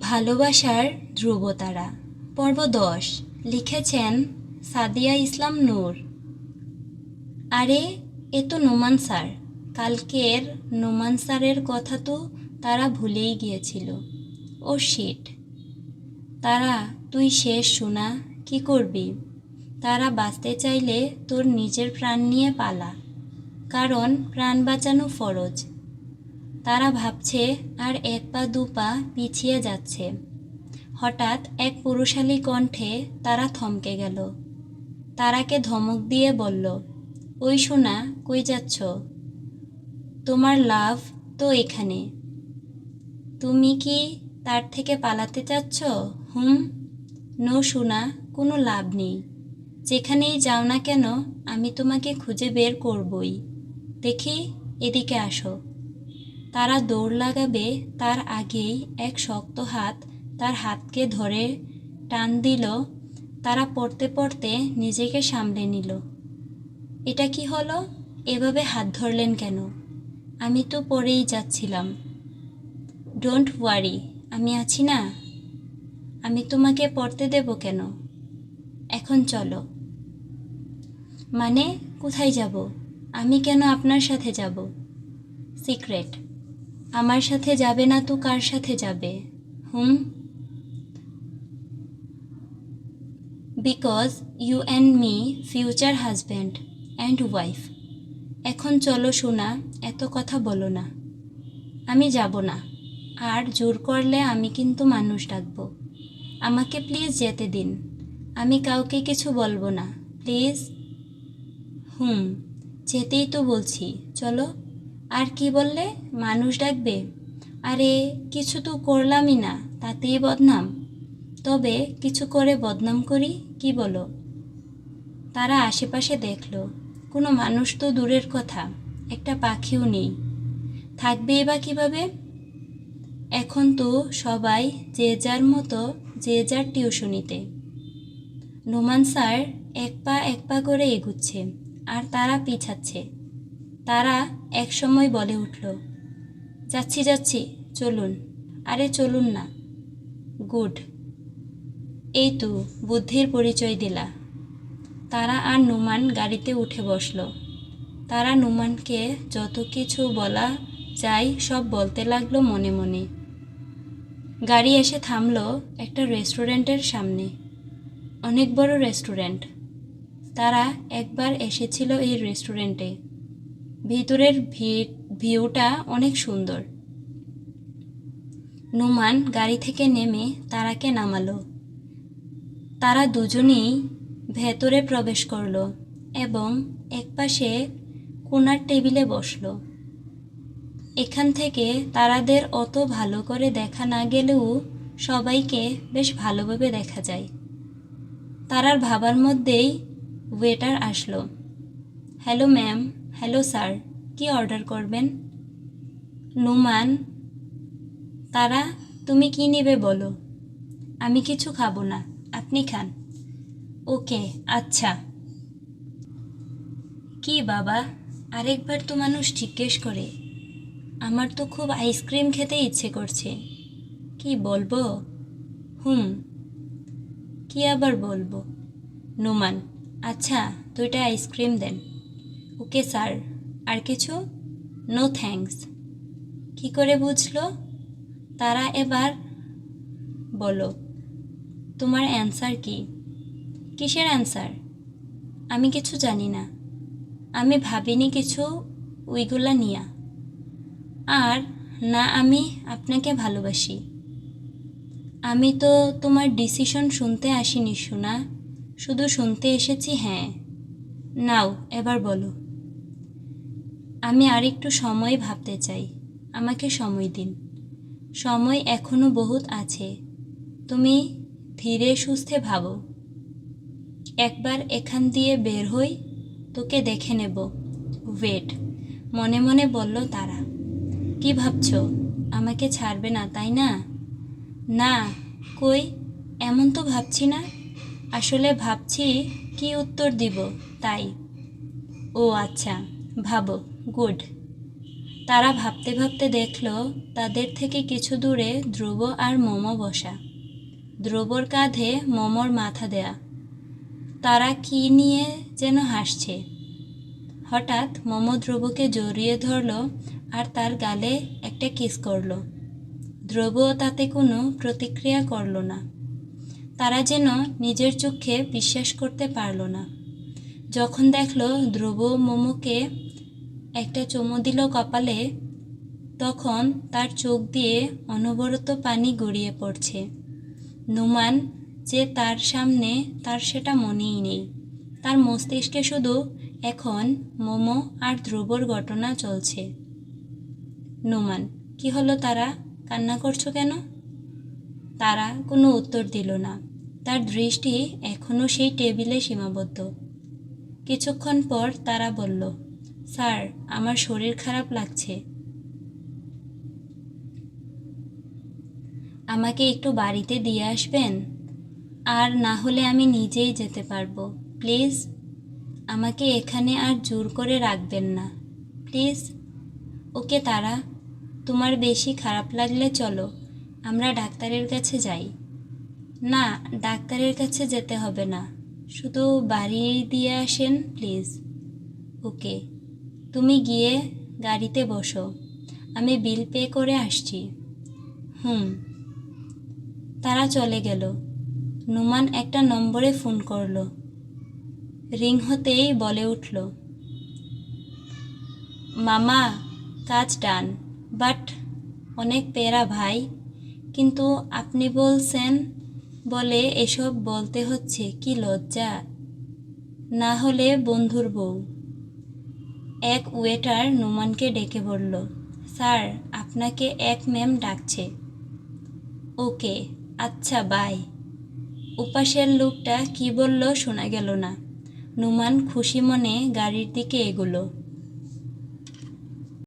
ভালোবাসার ধ্রুবতারা। পর্ব দশ। লিখেছেন সাদিয়া ইসলাম নূর। আরে, এ তো নোমান স্যার। কালকের নোমান স্যারের কথা তো তারা ভুলেই গিয়েছিল। ও শিট তারা, তুই শেষ শোনা, কি করবি? তারা বাঁচতে চাইলে তোর নিজের প্রাণ নিয়ে পালা। কারণ প্রাণ বাঁচানো ফরজ। তারা ভাবছে, আর এক পা, দু পা পিছিয়ে যাচ্ছে। হঠাৎ এক পুরুষালী কণ্ঠে তারা থমকে গেল। তারাকে ধমক দিয়ে বলল, ওই শোনা কই যাচ্ছ? তোমার লাভ তো এখানে। তুমি কি তার থেকে পালাতে চাচ্ছ? হুম? নো শোনা কোনো লাভ নেই। যেখানেই যাও না কেন, আমি তোমাকে খুঁজে বের করবই। দেখি, এদিকে আসো। তারা দৌড় লাগাবে তার আগেই এক শক্ত হাত তার হাতকে ধরে টান দিল। তারা পড়তে পড়তে নিজেকে সামলে নিল। এটা কি হলো? এভাবে হাত ধরলেন কেন? আমি তো পড়েই যাচ্ছিলাম। ডোন্ট ওয়ারি আমি আছি না। আমি তোমাকে পড়তে দেব কেন? এখন চলো। মানে কোথায় যাব? আমি কেন আপনার সাথে যাব? সিক্রেট। আমার সাথে যাবে না তো কার সাথে যাবে? হুম? Because you and me future husband and wife এখন চলো শোনা এত কথা বলো না। আমি যাব না। আর জোর করলে আমি কিন্তু মানুষ ডাকবো। আমাকে প্লিজ যেতে দিন। আমি কাউকে কিছু বলব না। প্লিজ হুম, যেতেই তো বলছি। চলো। আর কি বললে? মানুষ ডাকবে। আরে, কিছু তো করলামই না, তাতেই বদনাম। তবে কিছু করে বদনাম করি, কি বলো? তারা আশেপাশে দেখল। কোনো মানুষ তো দূরের কথা, একটা পাখিও নেই। থাকবেই বা কীভাবে? এখন তো সবাই যে যার মতো, যে যার টিউশনিতে। নোমান স্যার এক পা এক পা করে এগুচ্ছে, আর তারা পিছাচ্ছে। তারা এক সময় বলে উঠল, যাচ্ছি যাচ্ছি, চলুন। আরে, চলুন না। গুড। এই তো, বুদ্ধির পরিচয় দিলা। তারা আর নুমান গাড়িতে উঠে বসল। তারা নুমানকে যত কিছু বলা যায় সব বলতে লাগল মনে মনে। গাড়ি এসে থামল একটা রেস্টুরেন্টের সামনে। অনেক বড় রেস্টুরেন্ট। তারা একবার এসেছিল এই রেস্টুরেন্টে। ভিতরের ভিউটা অনেক সুন্দর। নুমান গাড়ি থেকে নেমে তারাকে নামালো। তারা দুজনেই ভেতরে প্রবেশ করল এবং একপাশে কোনার টেবিলে বসল। এখান থেকে তারাদের অত ভালো করে দেখা না গেলেও সবাইকে বেশ ভালোভাবে দেখা যায়। তারার ভাবার মধ্যেই ওয়েটার আসলো। Hello, ma'am. হ্যালো স্যার, কি অর্ডার করবেন? নুমান, তারা, তুমি কি নেবে বলো? আমি কিছু খাব না, আপনি খান। ওকে আচ্ছা। কি বাবা, আরেকবার তো মানুষ জিজ্ঞেস করে। আমার তো খুব আইসক্রিম খেতে ইচ্ছে করছে। কি বলব? হুম। কি আবার বলব? নোমান আচ্ছা দুইটা আইসক্রিম দেন। Okay, sir. আর কিছু? No thanks. কি করে বুঝলো? তারা এবার বলো, তোমার অ্যান্সার কি? কিসের অ্যান্সার? আমি কিছু জানি না। আমি ভাবিনি কিছু ওইগুলা নিয়া। আর না, আমি আপনাকে ভালোবাসি। আমি তো তোমার ডিসিশন শুনতে আসিনি শোনা শুধু শুনতে এসেছি হ্যাঁ। নাও, এবার বলো। আমি আর একটু সময় ভাবতে চাই। আমাকে সময় দিন। সময় এখনও বহুত আছে। তুমি ধীরে সুস্থে ভাবো। একবার এখান দিয়ে বের হই, তোকে দেখে নেব। ওয়েট, মনে মনে বলল তারা। কি ভাবছ? আমাকে ছাড়বে না, তাই না? না, কই? এমন তো ভাবছি না। আসলে ভাবছি কি উত্তর দিব, তাই। ও আচ্ছা। ভাবো, গুড। তারা ভাবতে ভাবতে দেখল, তাদের থেকে কিছু দূরে ধ্রুব আর মোমো বসা। ধ্রুবর কাঁধে মোমোর মাথা দেয়া। তারা কি নিয়ে যেন হাসছে। হঠাৎ মোমো ধ্রুবকে জড়িয়ে ধরলো আর তার গালে একটা কিস করল। ধ্রুবও তাতে কোনো প্রতিক্রিয়া করল না। তারা যেন নিজের চোখে বিশ্বাস করতে পারল না। যখন দেখল ধ্রুব মোমোকে একটা চুমু দিল কপালে, তখন তার চোখ দিয়ে অনবরত পানি গড়িয়ে পড়ছে। নুমান যে তার সামনে, তার সেটা মনেই নেই। তার মস্তিষ্কে শুধু এখন মোমো আর ধ্রুবর ঘটনা চলছে। নুমান, কি হলো তারা? কান্না করছ কেন? তারা কোনো উত্তর দিল না। তার দৃষ্টি এখনও সেই টেবিলে সীমাবদ্ধ। কিছুক্ষণ পর তারা বলল স্যার, আমার শরীর খারাপ লাগছে। আমাকে একটু বাড়িতে দিয়ে আসবেন? আর না হলে আমি নিজেই যেতে পারব। প্লিজ, আমাকে এখানে আর জোর করে রাখবেন না। প্লিজ, ওকে তারা, তোমার বেশি খারাপ লাগলে চলো, আমরা ডাক্তারের কাছে যাই। না, ডাক্তারের কাছে যেতে হবে না। শুধু বাড়ি দিয়ে আসেন, প্লিজ। ওকে। তুমি গিয়ে গাড়িতে বসো। আমি বিল পে করে আসছি। হুম। তারা চলে গেল। নুমান একটা নম্বরে ফোন করল। রিং হতেই বলে উঠল, মামা, কাজ ডান, বাট অনেক পেরা ভাই। কিন্তু আপনি বলছেন বলে এসব বলতে হচ্ছে, কি লজ্জা। না হলে বন্ধুর বউ। এক ওয়েটার নোমানকে ডেকে বলল, স্যার, আপনাকে এক ম্যাম ডাকছে। ওকে আচ্ছা বাই। উপাসের লোকটা কি বলল শোনা গেল না। নুমান খুশি মনে গাড়ির দিকে এগুলো।